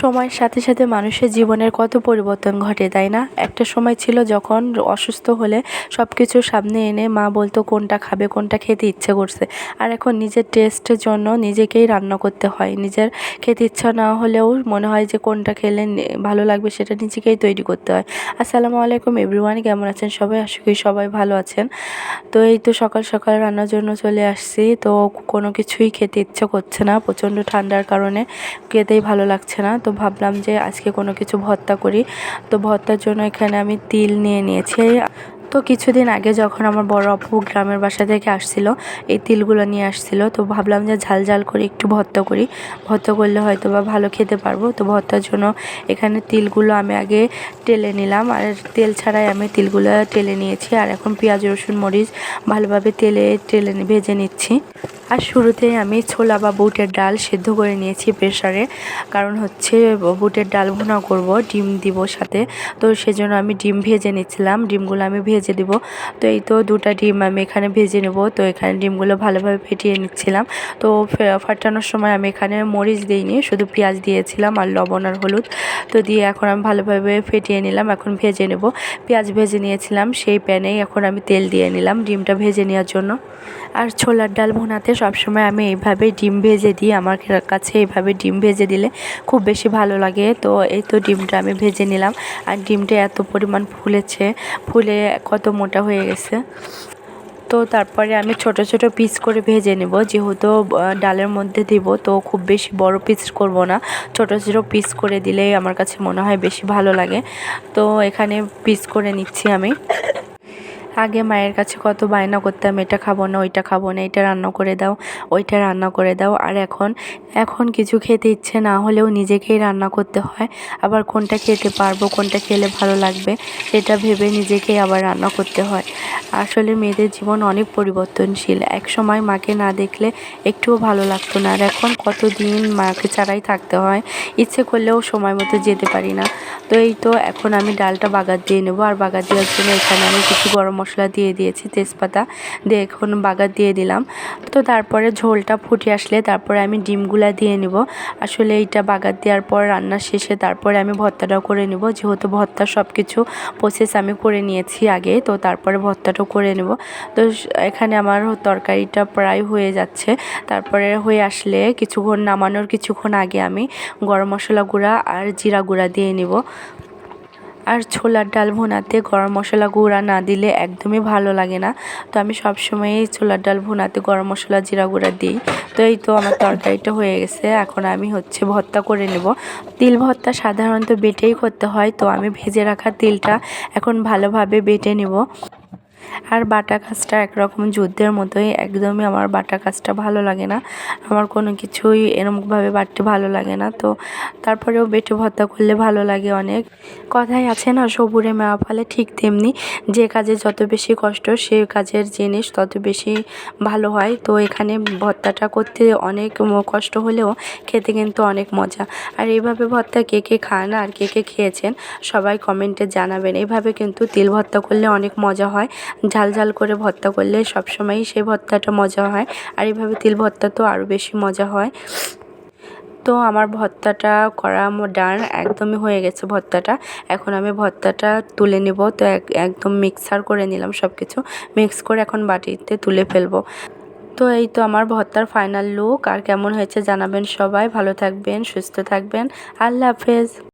সময়ের সাথে সাথে মানুষের জীবনের কত পরিবর্তন ঘটে, তাই না? একটা সময় ছিল যখন অসুস্থ হলে সব কিছু সামনে এনে মা বলতো কোনটা খাবে, কোনটা খেতে ইচ্ছে করছে। আর এখন নিজের টেস্টের জন্য নিজেকেই রান্না করতে হয়। নিজের খেতে ইচ্ছা না হলেও মনে হয় যে কোনটা খেলে ভালো লাগবে সেটা নিজেকেই তৈরি করতে হয়। আসসালামু আলাইকুম এভরিওয়ান কেমন আছেন সবাই? আশা করি সবাই ভালো আছেন। তো এই তো সকাল সকাল রান্নার জন্য চলে আসছি। তো কোনো কিছুই খেতে ইচ্ছে করছে না। প্রচণ্ড ঠান্ডার কারণে খেতেই ভালো লাগছে না। তো ভাবলাম যে আজকে কোনো কিছু ভর্তা করি। তো ভর্তার জন্য এখানে আমি তিল নিয়ে নিয়েছি। তো কিছুদিন আগে যখন আমার বড় আপু গ্রামের বাসা থেকে আসছিল, এই তিলগুলো নিয়ে আসছিল, তো ভাবলাম যে ঝাল ঝাল করে একটু ভর্তা করি। ভর্তা করলে হয়তো বা ভালো খেতে পারব। তো ভর্তার জন্য এখানে তিলগুলো আমি আগে টেলে নিলাম। আর তেল ছাড়াই আমি তিলগুলো টেলে নিয়েছি। আর এখন পেঁয়াজ, রসুন, মরিচ ভালোভাবে তেলে, টেলে ভেজে নিচ্ছি। আর শুরুতেই আমি ছোলা বা বুটের ডাল সেদ্ধ করে নিয়েছি প্রেশারে কারণ হচ্ছে, বুটের ডাল ভুনা করব, ডিম দিব সাথে। তো সেজন্য আমি ডিম ভেজে নিচ্ছিলাম। ডিমগুলো আমি ভেজে দিব। তো এই তো দুটা ডিম আমি এখানে ভেজে নেব। তো এখানে ডিমগুলো ভালোভাবে ফেটিয়ে নিচ্ছিলাম। তো ফাটানোর সময় আমি এখানে মরিচ দিইনি, শুধু পেঁয়াজ দিয়েছিলাম আর লবণ আর হলুদ। তো দিয়ে এখন আমি ভালোভাবে ফেটিয়ে নিলাম, এখন ভেজে নেব। পেঁয়াজ ভেজে নিয়েছিলাম, সেই প্যানেই এখন আমি তেল দিয়ে নিলাম ডিমটা ভেজে নেওয়ার জন্য। আর ছোলার ডাল ভুনাতে সবসময় আমি এইভাবে ডিম ভেজে দিই। আমার কাছে এইভাবে ডিম ভেজে দিলে খুব বেশি ভালো লাগে। তো এই তো ডিমটা আমি ভেজে নিলাম। আর ডিমটা এত পরিমাণ ফুলেছে, ফুলে কত মোটা হয়ে গেছে। তো তারপরে আমি ছোট ছোট পিস করে ভেজে নেব। যেহেতু ডালের মধ্যে দিব, তো খুব বেশি বড় পিস করব না। ছোট ছোট পিস করে দিলেই আমার কাছে মনে হয় বেশি ভালো লাগে। তো এখানে পিস করে নিচ্ছি আমি। আগে মায়ের কাছে কত বায়না করতাম, এটা খাব না, ওইটা খাব না, এটা রান্না করে দাও, ওইটা রান্না করে দাও। আর এখন এখন কিছু খেতে ইচ্ছে না হলেও নিজেকেই রান্না করতে হয়। আবার কোনটা খেতে পারব, কোনটা খেলে ভালো লাগবে, সেটা ভেবে নিজেকেই আবার রান্না করতে হয়। আসলে মেয়েদের জীবন অনেক পরিবর্তনশীল। এক সময় মাকে না দেখলে একটুও ভালো লাগতো না। আর এখন কতদিন মাকে ছাড়াই থাকতে হয়, ইচ্ছে করলেও সময় মতো যেতে পারি না। তো এই তো, এখন আমি ডালটা বাগার দিয়ে নেব। আর বাগার দেওয়ার জন্য এখানে আমি কিছু গরম মশলা দিয়ে দিয়েছি, তেজপাতা দিয়ে এখন বাগার দিয়ে দিলাম। তো তারপরে ঝোলটা ফুটে আসলে তারপরে আমি ডিমগুলা দিয়ে নিব। আসলে এইটা বাগার দেওয়ার পর রান্না শেষে তারপরে আমি ভর্তাটাও করে নিব। যেহেতু ভর্তা সব কিছু প্রসেস আমি করে নিয়েছি আগে, তো তারপরে ভর্তাটাও করে নেব। তো এখানে আমার তরকারিটা প্রায় হয়ে যাচ্ছে। তারপরে হয়ে আসলে কিছুক্ষণ নামানোর কিছুক্ষণ আগে আমি গরম মশলা গুঁড়া আর জিরা গুঁড়া দিয়ে নিব। আর ছোলার ডাল ভোনাতে গরম মশলা গুঁড়া না দিলে একদমই ভালো লাগে না। তো আমি সবসময়ই ছোলার ডাল ভোনাতে গরম মশলা জিরা গুঁড়া দিই। তো এই তো আমার তরকারিটা হয়ে গেছে। এখন আমি হচ্ছে ভর্তা করে নেব। তিল ভর্তা সাধারণত বেটেই করতে হয়। তো আমি ভেজে রাখা তিলটা এখন ভালোভাবে বেটে নেব। আর বাটা কাজটা একরকম যুদ্ধের মতোই, একদমই আমার বাটা কাজটা ভালো লাগে না। আমার কোনো কিছুই এরকমভাবে বাটতে ভালো লাগে না। তো তারপরেও বেটে ভর্তা করলে ভালো লাগে অনেক। কথাই আছে না, সবুরে মেওয়া ফলে ঠিক তেমনি যে কাজে যত বেশি কষ্ট, সে কাজের জিনিস তত বেশি ভালো হয়। তো এখানে ভর্তাটা করতে অনেক কষ্ট হলেও খেতে কিন্তু অনেক মজা। আর এইভাবে ভর্তা কে কে খান আর কে কে খেয়েছেন সবাই কমেন্টে জানাবেন। এইভাবে কিন্তু তিল ভর্তা করলে অনেক মজা হয়। ঝাল ঝাল করে ভর্তা করলে সবসময়ই সেই ভর্তাটা মজা হয়। আর এইভাবে তিল ভর্তা তো আরও বেশি মজা হয়। তো আমার ভর্তাটা করা ডান একদমই হয়ে গেছে ভর্তাটা। এখন আমি ভর্তাটা তুলে নেব। তো এক- একদম মিক্সার করে নিলাম সব কিছু মিক্স করে এখন বাটিতে তুলে ফেলব। তো এই তো আমার ভর্তার ফাইনাল লুক। আর কেমন হয়েছে জানাবেন সবাই। ভালো থাকবেন, সুস্থ থাকবেন। আল্লাহ হাফেজ।